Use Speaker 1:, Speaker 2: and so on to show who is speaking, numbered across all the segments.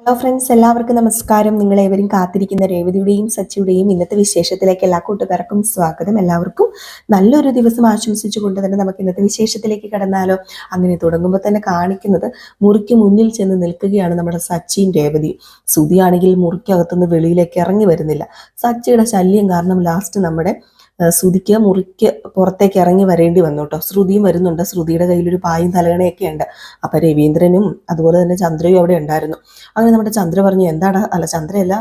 Speaker 1: Hello friends എല്ലാവർക്കും നമസ്കാരം. നിങ്ങളേവരും കാത്തിരിക്കുന്ന രേവതിയുടെയും സച്ചിയുടെയും ഇന്നത്തെ വിശേഷത്തിലേക്ക് എല്ലാ കൂട്ടുകാർക്കും സ്വാഗതം. എല്ലാവർക്കും നല്ലൊരു ദിവസം ആശംസിച്ചുകൊണ്ട് തന്നെ നമുക്ക് ഇന്നത്തെ വിശേഷത്തിലേക്ക് കടന്നാലോ. അങ്ങനെ തുടങ്ങുമ്പോൾ തന്നെ കാണിക്കുന്നത് മുറിക്ക് മുന്നിൽ ചെന്ന് നിൽക്കുകയാണ് നമ്മുടെ സച്ചിയും രേവതിയും. സുതിയാണെങ്കിൽ മുറിക്കകത്തുനിന്ന് വെളിയിലേക്ക് ഇറങ്ങി വരുന്നില്ല. സച്ചിയുടെ ശല്യം കാരണം ലാസ്റ്റ് നമ്മുടെ ശ്രുതിക്ക് മുറിക്ക് പുറത്തേക്ക് ഇറങ്ങി വരേണ്ടി വന്നു കേട്ടോ. ശ്രുതിയും വരുന്നുണ്ട്. ശ്രുതിയുടെ കയ്യിലൊരു പായും തലകണയൊക്കെ ഉണ്ട്. അപ്പൊ രവീന്ദ്രനും അതുപോലെ തന്നെ ചന്ദ്രയും അവിടെ ഉണ്ടായിരുന്നു. അങ്ങനെ നമ്മുടെ ചന്ദ്ര പറഞ്ഞു എന്താടാ? അല്ല ചന്ദ്രയല്ല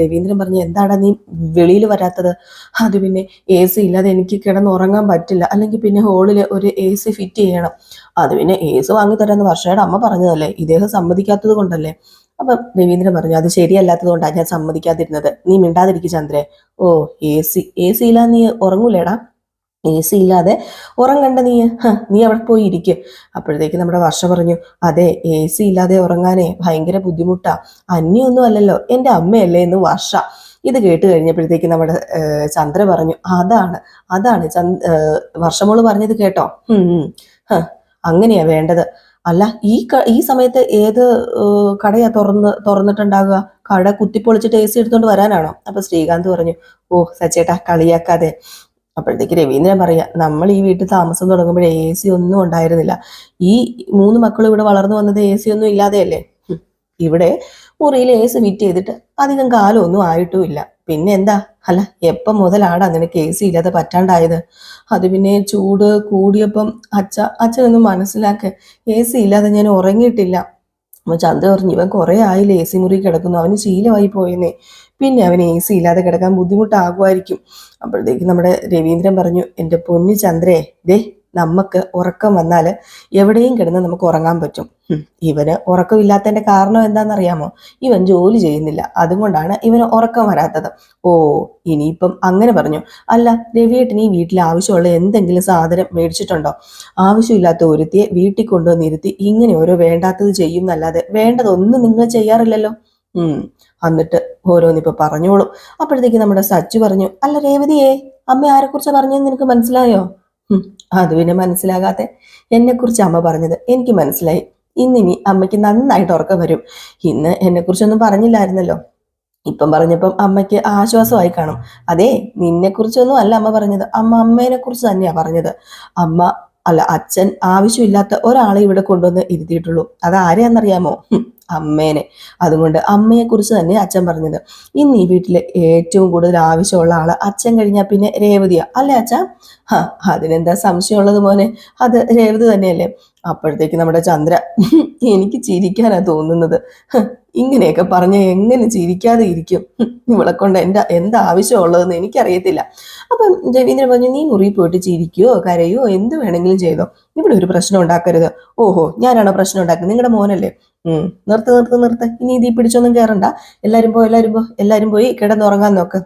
Speaker 1: രവീന്ദ്രൻ പറഞ്ഞു എന്താടാ നീ വെളിയിൽ വരാത്തത്? അത് പിന്നെ എ സി ഇല്ലാതെ എനിക്ക് കിടന്നുറങ്ങാൻ പറ്റില്ല. അല്ലെങ്കിൽ പിന്നെ ഹോളിൽ ഒരു എ സി ഫിറ്റ് ചെയ്യണം. അത് പിന്നെ എ സി വാങ്ങിത്തരാന്ന് വർഷയുടെ അമ്മ പറഞ്ഞതല്ലേ? ഇദ്ദേഹം സമ്മതിക്കാത്തത് കൊണ്ടല്ലേ? അപ്പം രവീന്ദ്രൻ പറഞ്ഞു അത് ശരിയല്ലാത്തത് കൊണ്ടാണ് ഞാൻ സമ്മതിക്കാതിരുന്നത്. നീ മിണ്ടാതിരിക്കും ചന്ദ്രേ. ഓ എ സി എ സി ഇല്ലാതെ നീ ഉറങ്ങൂലേടാ? എ സി ഇല്ലാതെ ഉറങ്ങണ്ട നീ. നീ അവിടെ പോയി ഇരിക്കും. അപ്പോഴത്തേക്ക് നമ്മുടെ വർഷ പറഞ്ഞു അതെ എ സി ഇല്ലാതെ ഉറങ്ങാനേ ഭയങ്കര ബുദ്ധിമുട്ടാ. അന്യൊന്നും അല്ലല്ലോ എന്റെ അമ്മയല്ലേ എന്ന് വർഷ. ഇത് കേട്ട് കഴിഞ്ഞപ്പോഴത്തേക്ക് നമ്മുടെ ചന്ദ്ര പറഞ്ഞു അതാണ് അതാണ് ചന്ദ് വർഷമോൾ പറഞ്ഞത് കേട്ടോ. അങ്ങനെയാ വേണ്ടത്. അല്ല ഈ ഈ സമയത്ത് ഏത് കടയാ തുറന്ന് തുറന്നിട്ടുണ്ടാകുക കട കുത്തിപ്പൊളിച്ചിട്ട് എ സി എടുത്തോണ്ട് വരാനാണോ? അപ്പൊ ശ്രീകാന്ത് പറഞ്ഞു ഓ സച്ചേട്ടാ കളിയാക്കാതെ. അപ്പോഴത്തേക്ക് രവീന്ദ്രൻ പറയാ നമ്മൾ ഈ വീട്ടിൽ താമസം തുടങ്ങുമ്പോഴേ എ സി ഒന്നും ഉണ്ടായിരുന്നില്ല. ഈ മൂന്ന് മക്കളും ഇവിടെ വളർന്നു വന്നത് എ സി ഒന്നും ഇല്ലാതെയല്ലേ? ഇവിടെ മുറിയിൽ ഏസ് ഫിറ്റ് ചെയ്തിട്ട് അധികം കാലമൊന്നും ആയിട്ടുമില്ല. പിന്നെ എന്താ? അല്ല എപ്പം മുതലാടാ നിനക്ക് എ സി ഇല്ലാതെ പറ്റാണ്ടായത്? അത് പിന്നെ ചൂട് കൂടിയപ്പം അച്ഛ അച്ഛനൊന്നും മനസ്സിലാക്കേ. എ സി ഇല്ലാതെ ഞാൻ ഉറങ്ങിയിട്ടില്ല. അപ്പൊ ചന്ത പറഞ്ഞു ഇവൻ കുറെ ആയില്ല എ സി മുറി കിടക്കുന്നു. അവന് ശീലമായി പോയെന്നേ. പിന്നെ അവന് എ സി ഇല്ലാതെ കിടക്കാൻ ബുദ്ധിമുട്ടാകുമായിരിക്കും. അപ്പോഴത്തേക്ക് നമ്മുടെ രവീന്ദ്രൻ പറഞ്ഞു എന്റെ പൊന്നു ചന്ദ്രേ ദേ നമുക്ക് ഉറക്കം വന്നാൽ എവിടെയും കിടന്ന് നമുക്ക് ഉറങ്ങാൻ പറ്റും. ഇവന് ഉറക്കമില്ലാത്തതിന്റെ കാരണം എന്താണെന്നറിയാമോ? ഇവൻ ജോലി ചെയ്യുന്നില്ല. അതുകൊണ്ടാണ് ഇവന് ഉറക്കം വരാത്തത്. ഓ ഇനിയിപ്പം അങ്ങനെ പറഞ്ഞു. അല്ല രവിയേട്ടന് ഈ വീട്ടിൽ ആവശ്യമുള്ള എന്തെങ്കിലും സാധനം മേടിച്ചിട്ടുണ്ടോ? ആവശ്യമില്ലാത്ത ഒരുത്തിയെ വീട്ടിൽ കൊണ്ടുവന്നിരുത്തി ഇങ്ങനെ ഓരോ വേണ്ടാത്തത് ചെയ്യും എന്നല്ലാതെ വേണ്ടതൊന്നും നിങ്ങൾ ചെയ്യാറില്ലല്ലോ? എന്നിട്ട് ഓരോന്നിപ്പോ പറഞ്ഞോളൂ. അപ്പോഴത്തേക്ക് നമ്മുടെ സച്ചു പറഞ്ഞു അല്ല രേവതിയെ അമ്മ ആരെക്കുറിച്ചാ പറഞ്ഞതെന്ന് നിനക്ക് മനസ്സിലായോ? അത് പിന്നെ മനസ്സിലാകാതെ എന്നെ കുറിച്ച് അമ്മ പറഞ്ഞത് എനിക്ക് മനസ്സിലായി. ഇന്നിനി അമ്മയ്ക്ക് നന്നായിട്ട് ഉറക്കം വരും. ഇന്ന് എന്നെ കുറിച്ചൊന്നും പറഞ്ഞില്ലായിരുന്നല്ലോ. ഇപ്പം പറഞ്ഞപ്പം അമ്മയ്ക്ക് ആശ്വാസമായി കാണും. അതെ നിന്നെ കുറിച്ചൊന്നും അല്ല അമ്മ പറഞ്ഞത്. അമ്മ അമ്മേനെ കുറിച്ച് തന്നെയാ പറഞ്ഞത്. അമ്മ അല്ല അച്ഛൻ ആവശ്യമില്ലാത്ത ഒരാളെ ഇവിടെ കൊണ്ടുവന്ന് ഇരുത്തിയിട്ടുള്ളൂ. അത് ആരെയാണെന്നറിയാമോ ഹും, അമ്മേനെ. അതുകൊണ്ട് അമ്മയെക്കുറിച്ച് തന്നെ അച്ഛൻ പറഞ്ഞത്. ഇന്ന് ഈ വീട്ടിൽ ഏറ്റവും കൂടുതൽ ആവശ്യമുള്ള ആൾ അച്ഛൻ കഴിഞ്ഞാൽ പിന്നെ രേവതിയാ. അല്ലേ അച്ഛ? അതിനെന്താ സംശയമുള്ളത് മോനെ? അത് രേവതി തന്നെയല്ലേ? അപ്പോഴത്തേക്ക് നമ്മുടെ ചന്ദ്ര എനിക്ക് ചിരിക്കാനാ തോന്നുന്നത്. ഇങ്ങനെയൊക്കെ പറഞ്ഞ എങ്ങനെ ചിരിക്കാതെ ഇരിക്കും? ഇവളെ കൊണ്ട് എന്താ എന്താ ആവശ്യമുള്ളതെന്ന് എനിക്കറിയത്തില്ല. അപ്പം രവീന്ദ്രൻ പറഞ്ഞു നീ മുറി പോയിട്ട് ചിരിക്കുകയോ കരയോ എന്ത് വേണമെങ്കിലും ചെയ്തോ? ഇവിടെ ഒരു പ്രശ്നം ഉണ്ടാക്കരുത്. ഓഹോ ഞാനാണോ പ്രശ്നം ഉണ്ടാക്കുന്നത്? നിങ്ങളുടെ മോനല്ലേ? ഉം നിർത്ത് നിർത്ത് നിർത്ത്. ഇനി ഇതീ പിടിച്ചൊന്നും കയറണ്ട എല്ലാരും പോ എല്ലാരും പോ എല്ലാരും പോയി കിടന്നുറങ്ങാൻ നോക്ക്.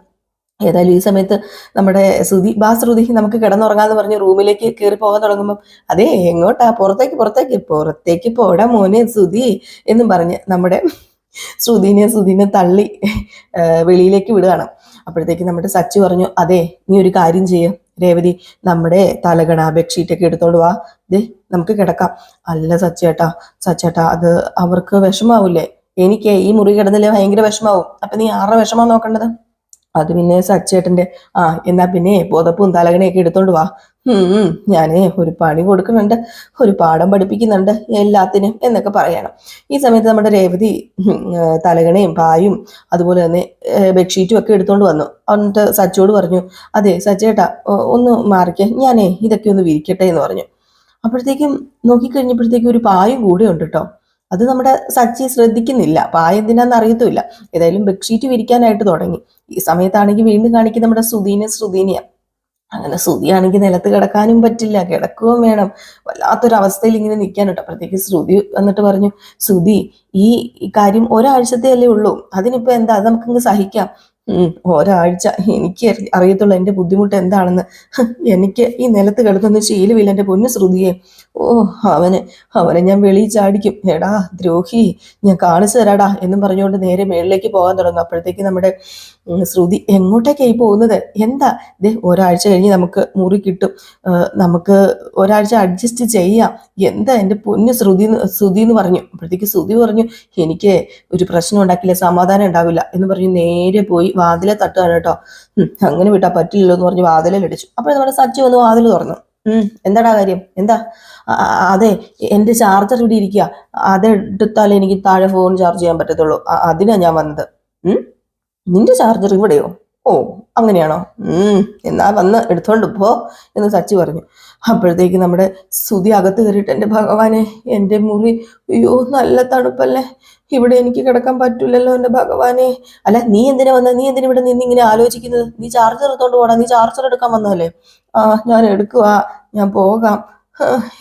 Speaker 1: ഏതായാലും ഈ സമയത്ത് നമ്മുടെ ശ്രുതി ബാ ശ്രുതി നമുക്ക് കിടന്നുറങ്ങാന്ന് പറഞ്ഞ് റൂമിലേക്ക് കയറി പോകാൻ തുടങ്ങുമ്പോൾ അതേ എങ്ങോട്ടാ? പുറത്തേക്ക് പുറത്തേക്ക് പുറത്തേക്ക് പോടാ മോനെ ശ്രുതി എന്നും പറഞ്ഞ് നമ്മുടെ ശ്രുതിനെ ശ്രുതിനെ തള്ളി വെളിയിലേക്ക് വിടുകയാണ്. അപ്പോഴത്തേക്ക് നമ്മുടെ സച്ചു പറഞ്ഞു അതെ നീ ഒരു കാര്യം ചെയ്യ. രേവതി നമ്മുടെ തലകണ ബെഡ്ഷീറ്റൊക്കെ എടുത്തോണ്ട് വാ. ദേ നമുക്ക് കിടക്കാം. അല്ല സച്ചേട്ടാ സച്ചേട്ടാ അത് അവർക്ക് വിഷമാവൂലേ? എനിക്ക് ഈ മുറി കിടന്നില്ലേ ഭയങ്കര വിഷമാവും. അപ്പൊ നീ ആരുടെ വിഷമാ നോക്കേണ്ടത്? അത് പിന്നെ സച്ചേട്ടന്റെ ആ എന്നാ പിന്നെ പുതപ്പും തലകണയൊക്കെ എടുത്തോണ്ട് വാ. ഉം ഒരു പണി കൊടുക്കുന്നുണ്ട് ഒരു പാഠം പഠിപ്പിക്കുന്നുണ്ട് എല്ലാത്തിനും എന്നൊക്കെ പറയണം. ഈ സമയത്ത് നമ്മുടെ രേവതി തലകണയും പായും അതുപോലെ തന്നെ ബെഡ്ഷീറ്റും ഒക്കെ എടുത്തോണ്ട് വന്നു. എന്നിട്ട് സച്ചോട് പറഞ്ഞു അതെ സച്ചേട്ടാ ഒന്ന് മാറിക്കേ ഞാനേ ഇതൊക്കെ ഒന്ന് വിരിക്കട്ടെ എന്ന് പറഞ്ഞു. അപ്പോഴത്തേക്കും നോക്കിക്കഴിഞ്ഞപ്പോഴത്തേക്കും ഒരു പായും കൂടെ ഉണ്ട് കേട്ടോ അത് നമ്മുടെ സച്ചി ശ്രദ്ധിക്കുന്നില്ല. പായ എന്തിനാന്ന് അറിയത്തുമില്ല. ഏതായാലും ബെഡ്ഷീറ്റ് വിരിക്കാനായിട്ട് തുടങ്ങി. ഈ സമയത്താണെങ്കിൽ വീണ്ടും കാണിക്കും നമ്മുടെ സുധീനെ ശ്രുതീനെയാ അങ്ങനെ ശ്രുതിയാണെങ്കിൽ നിലത്ത് കിടക്കാനും പറ്റില്ല. കിടക്കുകയും വേണം. വല്ലാത്തൊരവസ്ഥയിൽ ഇങ്ങനെ നിൽക്കാൻ കേട്ടോ അപ്പോഴത്തേക്ക് ശ്രുതി എന്നിട്ട് പറഞ്ഞു ശ്രുതി ഈ കാര്യം ഒരാഴ്ചത്തെ അല്ലേ ഉള്ളൂ. അതിനിപ്പോ എന്താ? അത് നമുക്കങ്ങ് സഹിക്കാം. ഒരാഴ്ച എനിക്ക് അറിയത്തുള്ള എന്റെ ബുദ്ധിമുട്ട് എന്താണെന്ന് എനിക്ക് ഈ നിലത്ത് കിടക്കുന്ന ശീലമില്ല. എന്റെ പൊന്നു ശ്രുതിയെ. ഓ അവന് അവനെ ഞാൻ വെളിയിൽ ചാടിക്കും. എടാ ദ്രോഹി ഞാൻ കാണിച്ചു തരാടാ എന്നും പറഞ്ഞുകൊണ്ട് നേരെ മേളിലേക്ക് പോകാൻ തുടങ്ങും. അപ്പോഴത്തേക്ക് നമ്മുടെ ശ്രുതി എങ്ങോട്ടേക്കായി പോകുന്നത്? എന്താ? ദേ ഒരാഴ്ച കഴിഞ്ഞ് നമുക്ക് മുറി കിട്ടും. നമുക്ക് ഒരാഴ്ച അഡ്ജസ്റ്റ് ചെയ്യാം. എന്താ എന്റെ പൊന്നു ശ്രുതി ശ്രുതി എന്ന് പറഞ്ഞു. അപ്പോഴത്തേക്ക് ശ്രുതി പറഞ്ഞു എനിക്ക് ഒരു പ്രശ്നം ഉണ്ടാക്കില്ല സമാധാനം ഉണ്ടാവില്ല എന്ന് പറഞ്ഞു നേരെ പോയി വാതിലെ തട്ടുകയാണ് കേട്ടോ. അങ്ങനെ വിട്ടാ പറ്റില്ലല്ലോ എന്ന് പറഞ്ഞ് വാതിലിൽ അടിച്ചു അപ്പോൾ നമ്മുടെ സച്ചി വന്ന് വാതിൽ തുറന്നു. എന്താടാ കാര്യം? എന്താ? അതെ എന്റെ ചാർജർ ഇവിടെ ഇരിക്കുക അതെടുത്താലേ എനിക്ക് താഴെ ഫോൺ ചാർജ് ചെയ്യാൻ പറ്റത്തുള്ളൂ. അതിനാ ഞാൻ വന്നത്. നിന്റെ ചാർജർ ഇവിടെയോ? ഓ അങ്ങനെയാണോ? എന്നാ വന്ന് എടുത്തോണ്ട് പോ എന്ന് സച്ചി പറഞ്ഞു. അപ്പോഴത്തേക്ക് നമ്മുടെ സ്തുതി അകത്ത് കയറിയിട്ട് എന്റെ ഭഗവാനെ എന്റെ മുറി അയ്യോ നല്ല തണുപ്പല്ലേ? ഇവിടെ എനിക്ക് കിടക്കാൻ പറ്റില്ലല്ലോ എന്റെ ഭഗവാനെ. അല്ല നീ എന്തിനാ വന്ന? നീ എന്തിനാ ഇവിടെ നിന്ന് ഇങ്ങനെ ആലോചിക്കുന്നത്? നീ ചാർജർ എടുത്തോണ്ട് പോടാ. നീ ചാർജർ എടുക്കാൻ വന്നതല്ലേ? ആ ഞാൻ എടുക്കുക ഞാൻ പോകാം.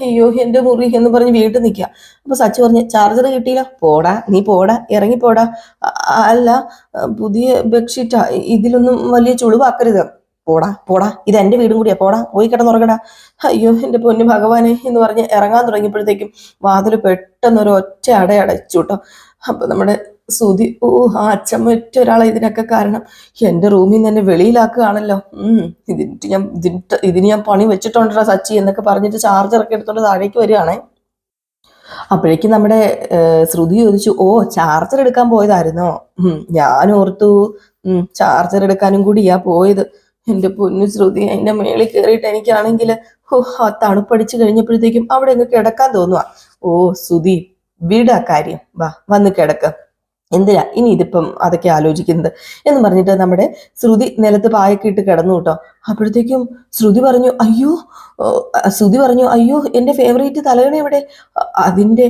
Speaker 1: അയ്യോ എന്റെ മുറി എന്ന് പറഞ്ഞ് വീട്ടിൽ നിൽക്കുക. അപ്പൊ സച്ച് പറഞ്ഞ് ചാർജർ കിട്ടിയില്ല. പോടാ നീ പോടാ ഇറങ്ങി പോടാ അല്ല പുതിയ ബെഡ്ഷീറ്റാ ഇതിലൊന്നും വലിയ ചുളിവാക്കരുത്. പോടാ പോടാ ഇത് എന്റെ വീടും കൂടിയാ പോടാ പോയി കിടന്നുറങ്ങടാ അയ്യോ എന്റെ പൊന്നു ഭഗവാനെ എന്ന് പറഞ്ഞ് ഇറങ്ങാൻ തുടങ്ങിയപ്പോഴത്തേക്കും വാതിൽ പെട്ടെന്ന് ഒരു ഒറ്റ അട അടച്ചു കേട്ടോ അപ്പൊ നമ്മുടെ സുതി ഓ ആ അച്ഛൻ ഒറ്റ ഒരാളെ ഇതിനൊക്കെ കാരണം. എന്റെ റൂമിൽ നിന്ന് എന്നെ വെളിയിലാക്കുകയാണല്ലോ. ഇതിന് ഞാൻ ഇതിന് ഇതിന് ഞാൻ പണി വെച്ചിട്ടുണ്ടോ സച്ചി എന്നൊക്കെ പറഞ്ഞിട്ട് ചാർജർ ഒക്കെ എടുത്തോണ്ട് താഴേക്ക് വരികയാണേ. അപ്പോഴേക്കും നമ്മുടെ ശ്രുതി ചോദിച്ചു ഓ ചാർജർ എടുക്കാൻ പോയതായിരുന്നോ? ഞാൻ ഓർത്തു ചാർജർ എടുക്കാനും കൂടിയാ പോയത്. എന്റെ പൊന്നു ശ്രുതി അതിന്റെ മേളിൽ കയറിയിട്ട് എനിക്കാണെങ്കിൽ ഓ ആ തണുപ്പടിച്ചു കഴിഞ്ഞപ്പോഴത്തേക്കും അവിടെ അങ്ങ് കിടക്കാൻ തോന്നുക ഓ ശ്രുതി വിടാ കാര്യം. വാ വന്ന് കിടക്ക. എന്തിനാ ഇനി ഇതിപ്പം അതൊക്കെ ആലോചിക്കുന്നത്? എന്ന് പറഞ്ഞിട്ട് നമ്മുടെ ശ്രുതി നിലത്ത് പായൊക്കെ ഇട്ട് കിടന്നു കേട്ടോ. അപ്പോഴത്തേക്കും ശ്രുതി പറഞ്ഞു അയ്യോ ശ്രുതി പറഞ്ഞു അയ്യോ എന്റെ ഫേവറേറ്റ് തലകണ എവിടെ? അതിന്റെ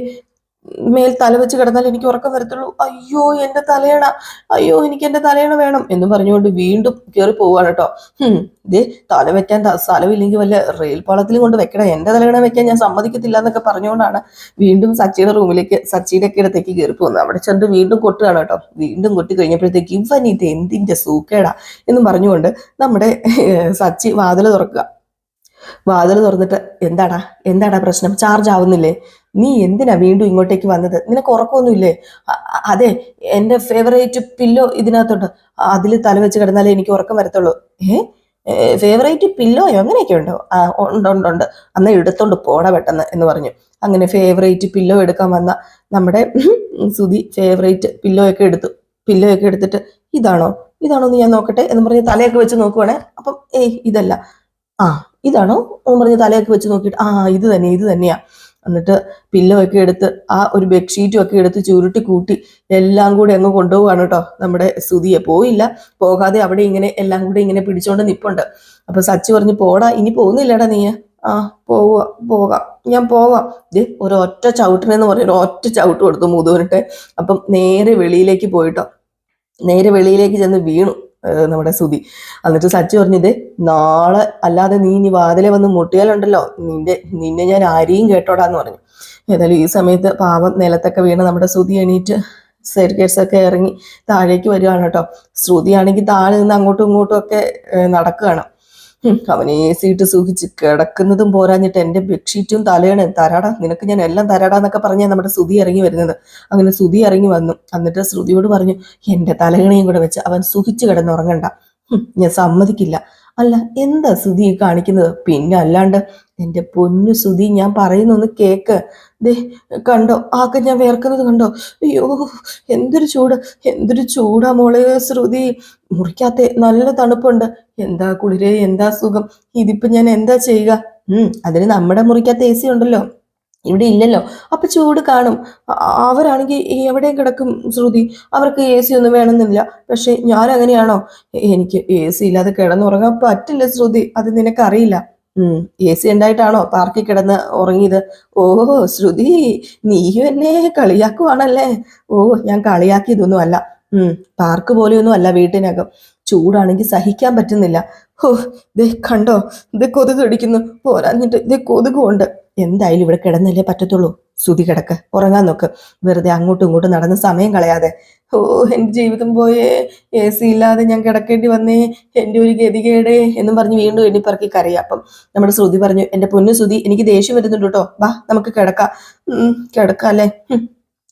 Speaker 1: മേൽ തല വെച്ച് കിടന്നാൽ എനിക്ക് ഉറക്കം വരത്തുള്ളൂ. അയ്യോ എന്റെ തലയണ. അയ്യോ എനിക്ക് എന്റെ തലയണ വേണം എന്ന് പറഞ്ഞുകൊണ്ട് വീണ്ടും കയറി പോവാണ് കേട്ടോ. ഹും ഇതേ തല വെക്കാൻ സ്ഥലമില്ലെങ്കിൽ വല്ല റെയിൽ പാളത്തിലും കൊണ്ട് വെക്കണം. എന്റെ തലയണ വെക്കാൻ ഞാൻ സമ്മതിക്കത്തില്ല എന്നൊക്കെ പറഞ്ഞുകൊണ്ടാണ് വീണ്ടും സച്ചിയുടെ റൂമിലേക്ക് സച്ചിയുടെ ഒക്കെ ഇടത്തേക്ക് കയറി പോകുന്നത്. അവിടെ ചെന്ന് വീണ്ടും കൊട്ടുകയാണ് കേട്ടോ. വീണ്ടും കൊട്ടി കഴിഞ്ഞപ്പോഴത്തേക്ക് ഇവൻ എന്തിന്റെ സൂക്കേടാ? എന്ന് പറഞ്ഞുകൊണ്ട് നമ്മുടെ സച്ചി വാതിൽ തുറക്കുക. വാതിൽ തുറന്നിട്ട് എന്താടാ? എന്താടാ പ്രശ്നം? ചാർജ് ആവുന്നില്ലേ? നീ എന്തിനാ വീണ്ടും ഇങ്ങോട്ടേക്ക് വന്നത്? നിനക്ക് ഉറക്കമൊന്നുമില്ലേ? അതെ എന്റെ ഫേവറേറ്റ് പില്ലോ ഇതിനകത്തുണ്ട്. അതിൽ തല വെച്ച് കിടന്നാലേ എനിക്ക് ഉറക്കം വരത്തുള്ളൂ. ഏ? ഫേവറേറ്റ് പില്ലോയോ അങ്ങനെയൊക്കെ ഉണ്ടോ? ആ ഉണ്ട് ഉണ്ട് ഉണ്ട്. അന്ന് എടുത്തോണ്ട് പോടാ പെട്ടെന്ന് എന്ന് പറഞ്ഞു. അങ്ങനെ ഫേവറേറ്റ് പില്ലോ എടുക്കാൻ വന്ന നമ്മുടെ സുധി ഫേവറേറ്റ് പില്ലോ ഒക്കെ എടുത്തു. പില്ലോ ഒക്കെ എടുത്തിട്ട് ഇതാണോ? ഇതാണോ എന്ന് ഞാൻ നോക്കട്ടെ എന്ന് പറഞ്ഞ് തലയൊക്കെ വെച്ച് നോക്കുവാണേ. അപ്പം ഏയ് ഇതല്ല. ആ ഇതാണോ? എന്ന് പറഞ്ഞ് തലയൊക്കെ വെച്ച് നോക്കിയിട്ട് ആ ഇത് തന്നെ ഇത് തന്നെയാ. എന്നിട്ട് പില്ലോ ഒക്കെ എടുത്ത് ആ ഒരു ബെഡ്ഷീറ്റും ഒക്കെ എടുത്ത് ചുരുട്ടി കൂട്ടി എല്ലാം കൂടി അങ്ങ് കൊണ്ടുപോവാണ് കേട്ടോ. നമ്മുടെ സുതിയെ പോയില്ല. പോകാതെ അവിടെ ഇങ്ങനെ എല്ലാം കൂടി ഇങ്ങനെ പിടിച്ചോണ്ട് നിപ്പുണ്ട്. അപ്പൊ സച്ചി പറഞ്ഞു പോടാ ഇനി പോകുന്നില്ലടാ നീ ആ പോവുക പോകാം. ഞാൻ പോവാം. ഇത് ഒരു ഒറ്റ ചവിട്ടിനെന്ന് പറഞ്ഞ ഒരു ഒറ്റ ചവിട്ട് കൊടുത്തു മുതുവിനിട്ട്. അപ്പം നേരെ വെളിയിലേക്ക് പോയിട്ടോ. നേരെ വെളിയിലേക്ക് ചെന്ന് വീണു. നമ്മുടെ സുതി എന്നിട്ട് സച്ചി പറഞ്ഞത് നാളെ അല്ലാതെ നീ ഇനി വാതിലെ വന്ന് മുട്ടിയാലുണ്ടല്ലോ. നിന്റെ നിന്നെ ഞാൻ ആരെയും കേട്ടോടാന്ന് പറഞ്ഞു. ഏതായാലും ഈ സമയത്ത് പാവം നിലത്തൊക്കെ വീണ് നമ്മുടെ സുതി എണീറ്റ് സ്റ്റെയർകേഴ്സ് ഒക്കെ ഇറങ്ങി താഴേക്ക് വരികയാണ് കേട്ടോ. ശ്രുതിയാണെങ്കിൽ താഴെ നിന്ന് അങ്ങോട്ടും ഇങ്ങോട്ടും ഒക്കെ നടക്കുകയാണ്. ഹും, അവൻ എ സി ഇട്ട് സൂഹിച്ച് കിടക്കുന്നതും പോരാഞ്ഞിട്ട് എന്റെ ബെഡ്ഷീറ്റും തലയാണ്. തരാടാ നിനക്ക് ഞാൻ എല്ലാം തരാടാ എന്നൊക്കെ പറഞ്ഞാൽ നമ്മുടെ ശ്രുതി ഇറങ്ങി വരുന്നത്. അങ്ങനെ ശ്രുതി ഇറങ്ങി വന്നു. എന്നിട്ട് ശ്രുതിയോട് പറഞ്ഞു എന്റെ തലയണയും കൂടെ വെച്ച് അവൻ സുഖിച്ചു കിടന്നുറങ്ങണ്ട. ഞാൻ സമ്മതിക്കില്ല. അല്ല എന്താ സുധി കാണിക്കുന്നത്? പിന്നെ അല്ലാണ്ട് എന്റെ പൊന്നു സുധി ഞാൻ പറയുന്നൊന്ന് കേക്ക്. ദേ കണ്ടോ ആകെ ഞാൻ വേർക്കുന്നത് കണ്ടോ? അയ്യോ എന്തൊരു ചൂട് എന്തൊരു ചൂടാ മോളെ ശ്രുതി. മുറിക്കാത്ത നല്ല തണുപ്പുണ്ട്. എന്താ കുളിരെ എന്താ സുഖം? ഇതിപ്പോ ഞാൻ എന്താ ചെയ്യുക? ഉം അതിന് നമ്മുടെ മുറിക്കാത്ത എ സി ഉണ്ടല്ലോ. ഇവിടെ ഇല്ലല്ലോ. അപ്പൊ ചൂട് കാണും. അവരാണെങ്കിൽ എവിടെയും കിടക്കും ശ്രുതി. അവർക്ക് എ സി ഒന്നും വേണമെന്നില്ല. പക്ഷെ ഞാൻ അങ്ങനെയാണോ എനിക്ക് എ സി ഇല്ലാതെ കിടന്നുറങ്ങാൻ പറ്റില്ല ശ്രുതി. അത് നിനക്കറിയില്ല. എ സി ഉണ്ടായിട്ടാണോ? പാർക്കിൽ കിടന്ന് ഉറങ്ങിയത്. ഓ ശ്രുതി നീയും എന്നെ കളിയാക്കുവാണല്ലേ? ഓ ഞാൻ കളിയാക്കിയതൊന്നും അല്ല ഉം പാർക്ക് പോലെയൊന്നും അല്ല വീട്ടിനകം. ചൂടാണെങ്കിൽ സഹിക്കാൻ പറ്റുന്നില്ല. ഓ ദേ കണ്ടോ? ഇത് കൊതുക് ഇടിക്കുന്നു പോരാഞ്ഞിട്ട് ഇത് കൊതുകുണ്ട് എന്തായാലും ഇവിടെ കിടന്നല്ലേ പറ്റത്തുള്ളൂ. ശ്രുതി കിടക്ക്. ഉറങ്ങാൻ നോക്ക്. വെറുതെ അങ്ങോട്ടും ഇങ്ങോട്ടും നടന്ന് സമയം കളയാതെ. ഓ എന്റെ ജീവിതം പോയേ എ സി ഇല്ലാതെ ഞാൻ കിടക്കേണ്ടി വന്നേ എന്റെ ഒരു ഗതികേടേ എന്നും പറഞ്ഞ് വീണ്ടും എണ്ണിപ്പറക്കി കരയാ. അപ്പം നമ്മുടെ ശ്രുതി പറഞ്ഞു എന്റെ പൊന്നു ശ്രുതി എനിക്ക് ദേഷ്യം വരുന്നുണ്ട് കേട്ടോ. വാ നമുക്ക് കിടക്കാം. കിടക്കാം അല്ലേ.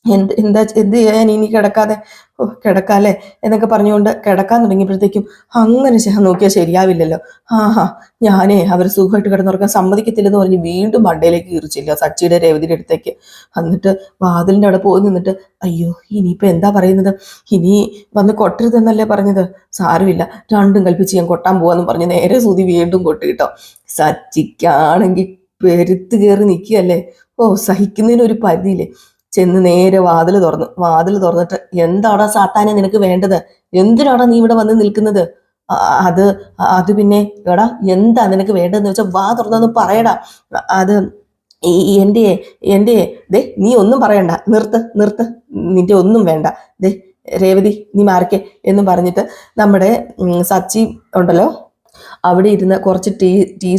Speaker 1: എന്ത് എന്താ എന്ത് ചെയ്യാൻ ഇനി കിടക്കാതെ ഓ കിടക്കാല്ലേ? എന്നൊക്കെ പറഞ്ഞുകൊണ്ട് കിടക്കാൻ തുടങ്ങിയപ്പോഴത്തേക്കും അങ്ങനെ ചെയ്യാൻ നോക്കിയാൽ ശരിയാവില്ലല്ലോ. ആ ഹാ ഞാനേ അവർ സുഖമായിട്ട് കിടന്നുറക്കാൻ സമ്മതിക്കത്തില്ലെന്ന് പറഞ്ഞ് വീണ്ടും മണ്ടയിലേക്ക് കീറിച്ചില്ല സച്ചിയുടെ രേവതിയുടെ അടുത്തേക്ക്. എന്നിട്ട് വാതിലിന്റെ അവിടെ പോയി നിന്നിട്ട് അയ്യോ ഇനിയിപ്പോൾ എന്താ പറയുന്നത്? ഇനി വന്ന് കൊട്ടരുതെന്നല്ലേ പറഞ്ഞത്? സാരമില്ല രണ്ടും കൽപ്പിച്ച് ഞാൻ കൊട്ടാൻ പോവാന്ന് പറഞ്ഞ് നേരെ സുതി വീണ്ടും കൊട്ടു കേട്ടോ. സച്ചിക്കാണെങ്കിൽ പെരുത്ത് കയറി നിൽക്കുകയല്ലേ? ഓ സഹിക്കുന്നതിനൊരു പരിധിയില്ലേ? ചെന്ന് നേരെ വാതിൽ തുറന്നു വാതിൽ തുറന്നിട്ട് എന്താടാ സാത്താനെ നിനക്ക് വേണ്ടത്? എന്തിനാടാ നീ ഇവിടെ വന്ന് നിൽക്കുന്നത്? അത് അത് പിന്നെ എടാ എന്താ നിനക്ക് വേണ്ടതെന്ന് വെച്ചാൽ വാ തുറന്നൊന്ന് പറയടാ. അത് എന്റെ എന്റെ ദേ നീ ഒന്നും പറയണ്ട. നിർത്ത് നിർത്ത്. നിന്റെ ഒന്നും വേണ്ട. ദേ രേവതി നീ മാറിക്കെ എന്ന് പറഞ്ഞിട്ട് നമ്മുടെ സച്ചി ഉണ്ടല്ലോ അവിടെ ഇരുന്ന് കുറച്ച് ടീ ടീ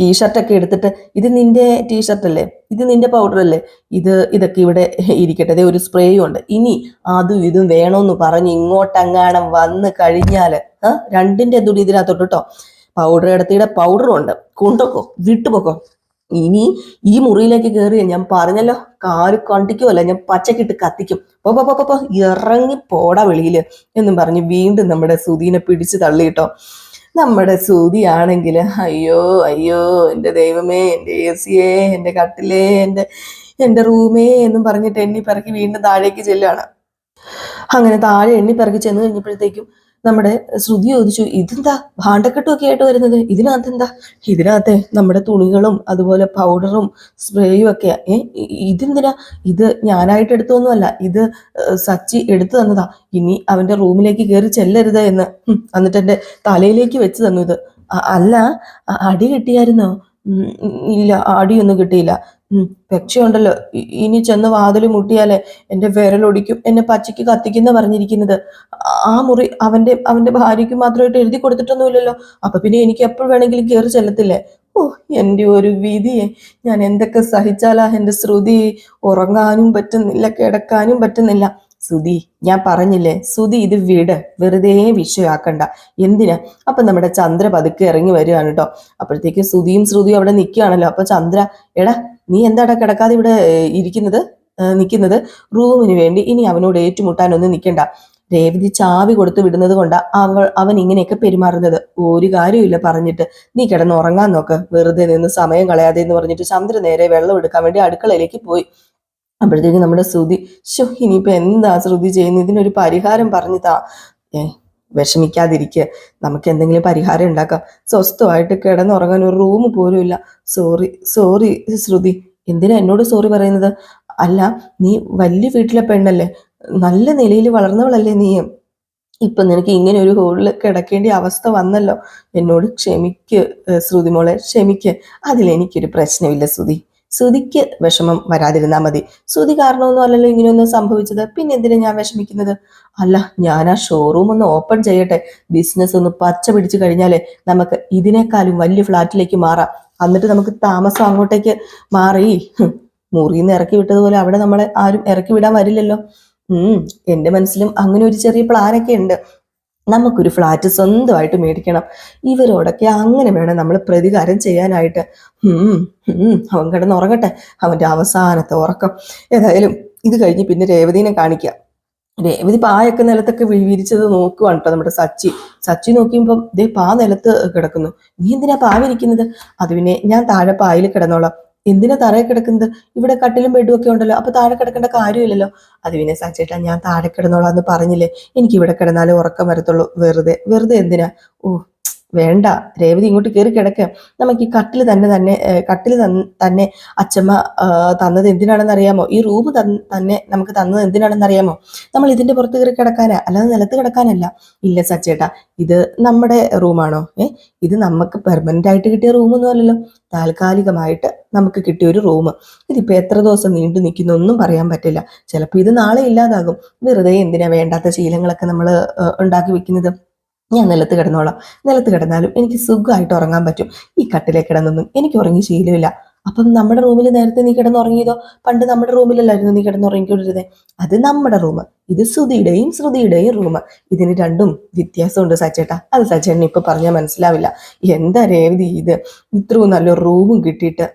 Speaker 1: ടീഷർട്ടൊക്കെ എടുത്തിട്ട് ഇത് നിന്റെ ടീഷർട്ട് അല്ലേ? ഇത് നിന്റെ പൗഡർ അല്ലേ? ഇത് ഇതൊക്കെ ഇവിടെ ഇരിക്കട്ടെ. ദേ ഒരു സ്പ്രേയും ഉണ്ട്. ഇനി അതും ഇതും വേണമെന്ന് പറഞ്ഞ് ഇങ്ങോട്ടങ്ങാണം വന്ന് കഴിഞ്ഞാൽ രണ്ടിന്റെ തുടി ഇതിനകത്തോട്ട് കേട്ടോ പൗഡർ ഇടത്തിയുടെ പൗഡറും ഉണ്ട്. കൊണ്ടുപോക്കോ. വിട്ടുപോക്കോ ഇനി ഈ മുറിയിലേക്ക് കയറിയ ഞാൻ പറഞ്ഞല്ലോ കാൽ കണ്ടിക്കുമല്ല ഞാൻ പച്ചക്കിട്ട് കത്തിക്കും. പോ, പോ, പോ ഇറങ്ങി പോടാ വെളിയിൽ എന്നും പറഞ്ഞ് വീണ്ടും നമ്മുടെ സുധീനെ പിടിച്ചു തള്ളിയിട്ടോ. നമ്മുടെ സൂതിയാണെങ്കിൽ അയ്യോ അയ്യോ എന്റെ ദൈവമേ എന്റെ എ സിയേ എന്റെ കട്ടിലേ എന്റെ എന്റെ റൂമേ എന്നും പറഞ്ഞിട്ട് എണ്ണി പിറക്കി വീണ്ടും താഴേക്ക് ചെല്ലുകയാണ് അങ്ങനെ താഴെ എണ്ണി പിറക്കി ചെന്ന് കഴിഞ്ഞപ്പോഴത്തേക്കും നമ്മുടെ ശ്രുതി ചോദിച്ചു ഇതെന്താ? ഭാണ്ഡക്കെട്ടുമൊക്കെ ആയിട്ട് വരുന്നത്? ഇതിനകത്ത് എന്താ ഇതിനകത്ത് നമ്മുടെ തുണികളും അതുപോലെ പൗഡറും സ്പ്രേയും ഒക്കെ ഇതെന്തിനാ? ഇത് ഞാനായിട്ട് എടുത്തൊന്നുമല്ല ഇത് സച്ചി എടുത്തു തന്നതാ. ഇനി അവന്റെ റൂമിലേക്ക് കയറി ചെല്ലരുത് എന്ന്. എന്നിട്ട് എന്റെ തലയിലേക്ക് വെച്ച് തന്നു ഇത്. അല്ല അടി കിട്ടിയായിരുന്നോ? ഇല്ല അടിയൊന്നും കിട്ടിയില്ല. ഉം, രക്ഷയുണ്ടല്ലോ. ഇനി ചെന്ന് വാതിൽ മുട്ടിയാലേ എന്റെ വിരലൊടിക്കും എന്നെ പച്ചയ്ക്ക് കത്തിക്കുന്ന പറഞ്ഞിരിക്കുന്നത്. ആ- ആ മുറി അവന്റെ അവന്റെ ഭാര്യയ്ക്ക് മാത്രമായിട്ട് എഴുതി കൊടുത്തിട്ടൊന്നുമില്ലല്ലോ. അപ്പൊ പിന്നെ എനിക്ക് എപ്പോൾ വേണമെങ്കിലും കയറി ചെല്ലത്തില്ലേ? ഓ എന്റെ ഒരു വിധിയെ. ഞാൻ എന്തൊക്കെ സഹിച്ചാലാ എന്റെ ശ്രുതി? ഉറങ്ങാനും പറ്റുന്നില്ല കിടക്കാനും പറ്റുന്നില്ല. സുതി ഞാൻ പറഞ്ഞില്ലേ? സുതി ഇത് വിട്. വെറുതെ വിഷയമാക്കണ്ട. എന്തിനാ? അപ്പൊ നമ്മുടെ ചന്ദ്ര പതുക്കെ ഇറങ്ങി വരികയാണ് കേട്ടോ. അപ്പോഴത്തേക്ക് സുതിയും ശ്രുതിയും അവിടെ നിൽക്കുകയാണല്ലോ. അപ്പൊ ചന്ദ്ര എടാ നീ എന്താടാ കിടക്കാതെ ഇവിടെ ഇരിക്കുന്നത്? നിൽക്കുന്നത്? റൂമിന് വേണ്ടി ഇനി അവനോട് ഏറ്റുമുട്ടാനൊന്നും നിൽക്കണ്ട. രേവതി ചാവി കൊടുത്തു വിടുന്നത് കൊണ്ട് അവൾ അവൻ ഇങ്ങനെയൊക്കെ പെരുമാറുന്നത്. ഒരു കാര്യമില്ല പറഞ്ഞിട്ട്. നീ കിടന്ന് ഉറങ്ങാൻ നോക്ക്. വെറുതെ നിന്ന് സമയം കളയാതെ എന്ന് പറഞ്ഞിട്ട് ചന്ദ്ര നേരെ വെള്ളം എടുക്കാൻ വേണ്ടി അടുക്കളയിലേക്ക് പോയി. അപ്പോഴത്തേക്ക് നമ്മുടെ ശ്രുതി ശോ ഇനിയിപ്പോ എന്താ ശ്രുതി ചെയ്യുന്നത്? ഇതിനൊരു പരിഹാരം പറഞ്ഞു താ ഏ വിഷമിക്കാതിരിക്കുക. നമുക്ക് എന്തെങ്കിലും പരിഹാരം ഉണ്ടാക്കാം. സ്വസ്ഥമായിട്ട് കിടന്നുറങ്ങാൻ ഒരു റൂം പോലും ഇല്ല. Sorry sorry Shruti. എന്തിനാ എന്നോട് സോറി പറയുന്നത്? അല്ല നീ വലിയ വീട്ടിലെ പെണ്ണല്ലേ? നല്ല നിലയിൽ വളർന്നവളല്ലേ നീ? ഇപ്പൊ നിനക്ക് ഇങ്ങനെ ഒരു ഹോളിൽ കിടക്കേണ്ട അവസ്ഥ വന്നല്ലോ. എന്നോട് ക്ഷമിക്ക് ശ്രുതിമോളെ ശ്രുതി മോളെ ക്ഷമിക്ക്. അതിലെനിക്കൊരു പ്രശ്നമില്ല ശ്രുതി. ശ്രുതിക്ക് വിഷമം വരാതിരുന്നാൽ മതി. ശ്രുതി കാരണമൊന്നും അല്ലല്ലോ ഇങ്ങനെയൊന്നും സംഭവിച്ചത്. പിന്നെ എന്തിനാ ഞാൻ വിഷമിക്കുന്നത്? അല്ല ഞാൻ ആ ഷോറൂം ഒന്ന് ഓപ്പൺ ചെയ്യട്ടെ. ബിസിനസ് ഒന്ന് പച്ച പിടിച്ചു കഴിഞ്ഞാലേ നമുക്ക് ഇതിനേക്കാളും വലിയ ഫ്ലാറ്റിലേക്ക് മാറാം. എന്നിട്ട് നമുക്ക് താമസം അങ്ങോട്ടേക്ക് മാറി. മുറിയിൽ നിന്ന് ഇറക്കി വിട്ടതുപോലെ അവിടെ നമ്മളെ ആരും ഇറക്കി വിടാൻ വരില്ലല്ലോ. ഉം എന്റെ മനസ്സിലും അങ്ങനെ ഒരു ചെറിയ പ്ലാനൊക്കെ ഉണ്ട്. നമുക്കൊരു ഫ്ലാറ്റ് സ്വന്തമായിട്ട് മേടിക്കണം. ഇവരോടൊക്കെ അങ്ങനെ വേണം നമ്മൾ പ്രതികാരം ചെയ്യാനായിട്ട്. അവൻ കിടന്ന് ഉറങ്ങട്ടെ അവന്റെ അവസാനത്തെ ഉറക്കം. ഏതായാലും ഇത് കഴിഞ്ഞ് പിന്നെ രേവതിനെ കാണിക്കുക രേവതി പായൊക്കെ നിലത്തൊക്കെ വിരിച്ചത് നോക്കുവാണ് കേട്ടോ നമ്മുടെ സച്ചി. സച്ചി നോക്കിയപ്പം ദേ പാ നിലത്ത് കിടക്കുന്നു. നീ എന്തിനാ പാവിരിക്കുന്നത്? അത് പിന്നെ ഞാൻ താഴെ പായിൽ കിടന്നോളാം. എന്തിനാ തറയിൽ കിടക്കുന്നത്? ഇവിടെ കട്ടിലും ബെഡും ഒക്കെ ഉണ്ടല്ലോ അപ്പൊ താഴെ കിടക്കേണ്ട കാര്യമില്ലല്ലോ. അത് പിന്നെ സച്ചേട്ടാ ഞാൻ താഴെ കിടന്നോളാം എന്ന് പറഞ്ഞില്ലേ? എനിക്ക് ഇവിടെ കിടന്നാലേ ഉറക്കം വരത്തുള്ളൂ. വെറുതെ വെറുതെ എന്തിനാ? ഓ വേണ്ട. രേവതി ഇങ്ങോട്ട് കയറി കിടക്കുക നമുക്ക് ഈ കട്ടിൽ തന്നെ തന്നെ കട്ടിൽ തന്നെ അച്ഛമ്മ തന്നത് എന്തിനാണെന്ന് അറിയാമോ? ഈ റൂം തന്നെ നമുക്ക് തന്നത് എന്തിനാണെന്ന് അറിയാമോ? നമ്മൾ ഇതിന്റെ പുറത്ത് കയറി കിടക്കാനാ. അല്ലാതെ നിലത്ത് കിടക്കാനല്ല. ഇല്ല സച്ചേട്ടാ ഇത് നമ്മുടെ റൂമാണോ? ഏ ഇത് നമുക്ക് പെർമനന്റ് ആയിട്ട് കിട്ടിയ റൂമൊന്നും അല്ലല്ലോ. താൽക്കാലികമായിട്ട് നമുക്ക് കിട്ടിയ ഒരു റൂം. ഇതിപ്പോ എത്ര ദിവസം നീണ്ടു നിൽക്കുന്നു ഒന്നും പറയാൻ പറ്റില്ല. ചിലപ്പോൾ ഇത് നാളെ ഇല്ലാതാകും. വെറുതെ എന്തിനാ വേണ്ടാത്ത ശീലങ്ങളൊക്കെ നമ്മൾ ഉണ്ടാക്കി വെക്കുന്നത്? ഞാൻ നിലത്ത് കിടന്നോളാം. നിലത്ത് കിടന്നാലും എനിക്ക് സുഖമായിട്ട് ഉറങ്ങാൻ പറ്റും. ഈ കട്ടിലേ കിടന്നൊന്നും എനിക്ക് ഉറങ്ങി ശീലമില്ല. അപ്പം നമ്മുടെ റൂമിൽ നേരത്തെ നീ കിടന്നുറങ്ങിയതോ? പണ്ട് നമ്മുടെ റൂമിലല്ലായിരുന്നു നീ കിടന്നുറങ്ങിക്കൊണ്ടിരുന്നത് അത് നമ്മുടെ റൂം. ഇത് ശ്രുതിയുടെയും ശ്രുതിയുടെയും റൂം. ഇതിന് രണ്ടും വ്യത്യാസമുണ്ട് സച്ചേട്ടാ. അത് സച്ചേട്ടന് ഇപ്പൊ പറഞ്ഞാൽ മനസ്സിലാവില്ല. എന്താ രേവതി ഇത്? ഇത്രയും നല്ലൊരു റൂമും കിട്ടിയിട്ട്.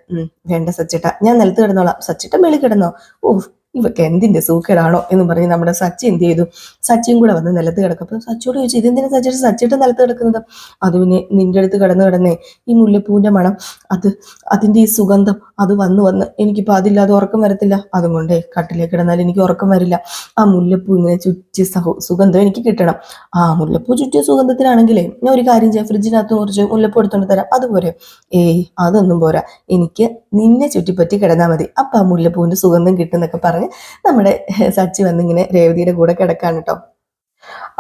Speaker 1: വേണ്ട സച്ചേട്ട. ഞാൻ നിലത്ത് കിടന്നോളാം. സച്ചേട്ടൻ വെളി കിടന്നോ? ഓ ഇവക്ക് എന്തിന്റെ സൂക്കേടാണോ എന്ന് പറഞ്ഞ് നമ്മുടെ സച്ചി എന്ത് ചെയ്തു? സച്ചിയും കൂടെ വന്ന് നിലത്ത് കിടക്കും സച്ചിയോട് ചോദിച്ചു ഇതെന്തിനാ സച്ചിട്ട് സച്ചിട്ട് നിലത്ത് കിടക്കുന്നത്? അത് പിന്നെ നിന്റെ അടുത്ത് കിടന്ന് കിടന്നേ. ഈ മുല്ലപ്പൂവിന്റെ മണം അത് അതിന്റെ ഈ സുഗന്ധം അത് വന്ന് വന്ന് എനിക്കിപ്പോൾ അതില്ലാതെ ഉറക്കം വരത്തില്ല. അതുകൊണ്ടേ കട്ടിലേക്ക് കിടന്നാൽ എനിക്ക് ഉറക്കം വരില്ല. ആ മുല്ലപ്പൂ ഇങ്ങനെ ചുറ്റി സുഗന്ധം എനിക്ക് കിട്ടണം. ആ മുല്ലപ്പൂ ചുറ്റിയ സുഗന്ധത്തിനാണെങ്കിലേ ഞാൻ ഒരു കാര്യം ചെയ്യാം. ഫ്രിഡ്ജിനകത്ത് കുറച്ച് മുല്ലപ്പൂ എടുത്തോണ്ട് തരാം. അതുപോലെ ഏയ് അതൊന്നും പോരാ. എനിക്ക് നിന്നെ ചുറ്റിപ്പറ്റി കിടന്നാൽ മതി. അപ്പം ആ മുല്ലപ്പൂവിന്റെ സുഗന്ധം കിട്ടുന്നൊക്കെ പറഞ്ഞ് നമ്മുടെ സച്ചി വന്നിങ്ങനെ രേവതിയുടെ കൂടെ കിടക്കാണ് കേട്ടോ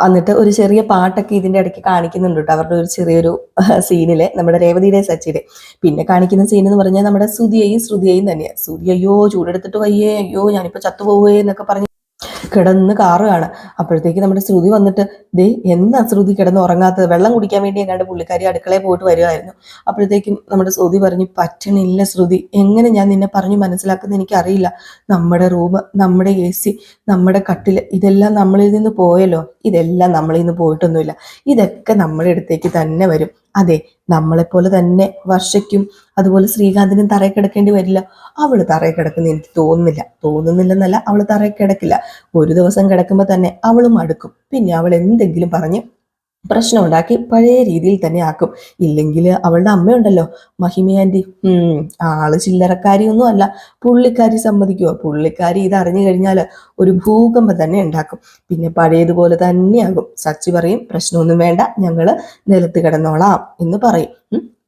Speaker 1: എന്നിട്ട് ഒരു ചെറിയ പാട്ടൊക്കെ ഇതിന്റെ ഇടയ്ക്ക് കാണിക്കുന്നുണ്ട് കേട്ടോ അവരുടെ ഒരു ചെറിയൊരു സീനിൽ നമ്മുടെ രേവതിയുടെ സച്ചിയുടെ. പിന്നെ കാണിക്കുന്ന സീൻ എന്ന് പറഞ്ഞാൽ നമ്മുടെ ശ്രുതിയെയും ശ്രുതിയെയും തന്നെയാണ് ശ്രുതി അയ്യോ ചൂടെടുത്തിട്ട് വയ്യേ. അയ്യോ ഞാനിപ്പോ ചത്തുപോവേ എന്നൊക്കെ പറഞ്ഞ് കിടന്ന് കാറുകയാണ് അപ്പോഴത്തേക്ക് നമ്മുടെ ശ്രുതി വന്നിട്ട് ദേ എന്നാ ശ്രുതി കിടന്ന് ഉറങ്ങാത്തത്? വെള്ളം കുടിക്കാൻ വേണ്ടി എങ്ങാണ്ട് പുള്ളിക്കാരി അടുക്കളയിൽ പോയിട്ട് വരുമായിരുന്നു അപ്പോഴത്തേക്കും നമ്മുടെ ശ്രുതി പറഞ്ഞു പറ്റണില്ല ശ്രുതി. എങ്ങനെ ഞാൻ നിന്നെ പറഞ്ഞു മനസ്സിലാക്കുന്നത് എനിക്കറിയില്ല. നമ്മുടെ റൂം നമ്മുടെ എ സി നമ്മുടെ കട്ടിൽ ഇതെല്ലാം നമ്മളിൽ നിന്ന് പോയല്ലോ. ഇതെല്ലാം നമ്മളിൽ നിന്ന് പോയിട്ടൊന്നുമില്ല. ഇതൊക്കെ നമ്മുടെ അടുത്തേക്ക് തന്നെ വരും. അതെ നമ്മളെപ്പോലെ തന്നെ വർഷയ്ക്കും അതുപോലെ ശ്രീകാന്തിനും തറയിൽ കിടക്കേണ്ടി വരില്ല. അവൾ തറയിൽ കിടക്കുന്ന എനിക്ക് തോന്നുന്നില്ല. തോന്നുന്നില്ലെന്നല്ല അവൾ തറയിൽ കിടക്കില്ല. ഒരു ദിവസം കിടക്കുമ്പോൾ തന്നെ അവളും അടുക്കും. പിന്നെ അവൾ എന്തെങ്കിലും പറഞ്ഞ് പ്രശ്നം ഉണ്ടാക്കി പഴയ രീതിയിൽ തന്നെ ആക്കും. ഇല്ലെങ്കിൽ അവളുടെ അമ്മയുണ്ടല്ലോ മഹിമയാന്റെ ആന്റി ഉം ആൾ ചില്ലറക്കാരിയൊന്നും അല്ല. പുള്ളിക്കാരി സമ്മതിക്കുക പുള്ളിക്കാരി ഇത് അറിഞ്ഞു കഴിഞ്ഞാൽ ഒരു ഭൂകമ്പം തന്നെ ഉണ്ടാക്കും. പിന്നെ പഴയതുപോലെ തന്നെയാകും. സച്ചി പറയും പ്രശ്നമൊന്നും വേണ്ട ഞങ്ങൾ നിലത്ത് കിടന്നോളാം എന്ന് പറയും.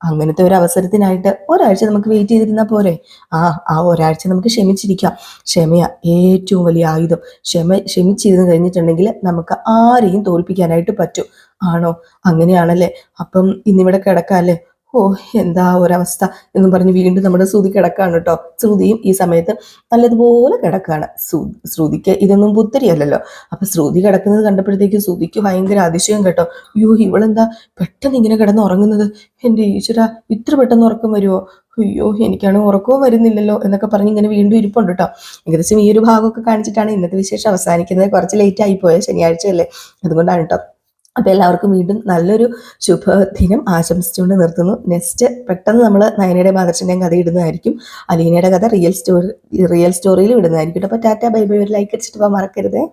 Speaker 1: അങ്ങനത്തെ ഒരു അവസരത്തിനായിട്ട് ഒരാഴ്ച നമുക്ക് വെയിറ്റ് ചെയ്തിരുന്നാൽ പോരെ. ആ ആ ഒരാഴ്ച നമുക്ക് ക്ഷമിച്ചിരിക്കാം. ക്ഷമയാ ഏറ്റവും വലിയ ആയുധം. ക്ഷമ ക്ഷമിച്ചിരുന്ന് കഴിഞ്ഞിട്ടുണ്ടെങ്കിൽ നമുക്ക് ആരെയും തോൽപ്പിക്കാനായിട്ട് പറ്റും. ആണോ? അങ്ങനെയാണല്ലേ? അപ്പം ഇന്നിവിടെ കിടക്കാം അല്ലേ ഓ എന്താ ഒരവസ്ഥ എന്നും പറഞ്ഞ് വീണ്ടും നമ്മുടെ ശ്രുതി കിടക്കാണ് കേട്ടോ. ശ്രുതിയും ഈ സമയത്ത് നല്ലതുപോലെ കിടക്കാണ്. ശ്രു- ശ്രുതിക്ക് ഇതൊന്നും പുത്തരിയല്ലല്ലോ അപ്പൊ ശ്രുതി കിടക്കുന്നത് കണ്ടപ്പോഴത്തേക്ക് ശ്രുതിക്ക് ഭയങ്കര അതിശയം കേട്ടോ. അയ്യോ ഇവളെന്താ പെട്ടെന്ന് ഇങ്ങനെ കിടന്ന് ഉറങ്ങുന്നത്? എന്റെ ഈശ്വര ഇത്ര പെട്ടെന്ന് ഉറക്കം വരുമോ അയ്യോ എനിക്കാണ് ഉറക്കവും വരുന്നില്ലല്ലോ എന്നൊക്കെ പറഞ്ഞ് ഇങ്ങനെ വീണ്ടും ഇരിപ്പുണ്ട് കേട്ടോ. ഏകദേശം ഈ ഒരു ഭാഗമൊക്കെ കാണിച്ചിട്ടാണ് ഇന്നത്തെ വിശേഷം അവസാനിക്കുന്നത്. കുറച്ച് ലേറ്റ് ആയി പോയ ശനിയാഴ്ചയല്ലേ? അതുകൊണ്ടാണ് കേട്ടോ. അപ്പോൾ എല്ലാവർക്കും വീണ്ടും നല്ലൊരു ശുഭദിനം ആശംസിച്ചുകൊണ്ട് നിർത്തുന്നു. നെക്സ്റ്റ് പെട്ടെന്ന് നമ്മൾ നയനയുടെ ബാലകൃഷ്ണന്റെയും കഥ ഇടുന്നതായിരിക്കും. അലീനയുടെ കഥ റിയൽ സ്റ്റോറി റിയൽ സ്റ്റോറിയിൽ ഇടുന്നതായിരിക്കും. അപ്പോൾ ടാറ്റ ബൈ ബൈ ഒരു ലൈക്ക് അടിച്ചിട്ട് പോകാൻ മറക്കരുതേ.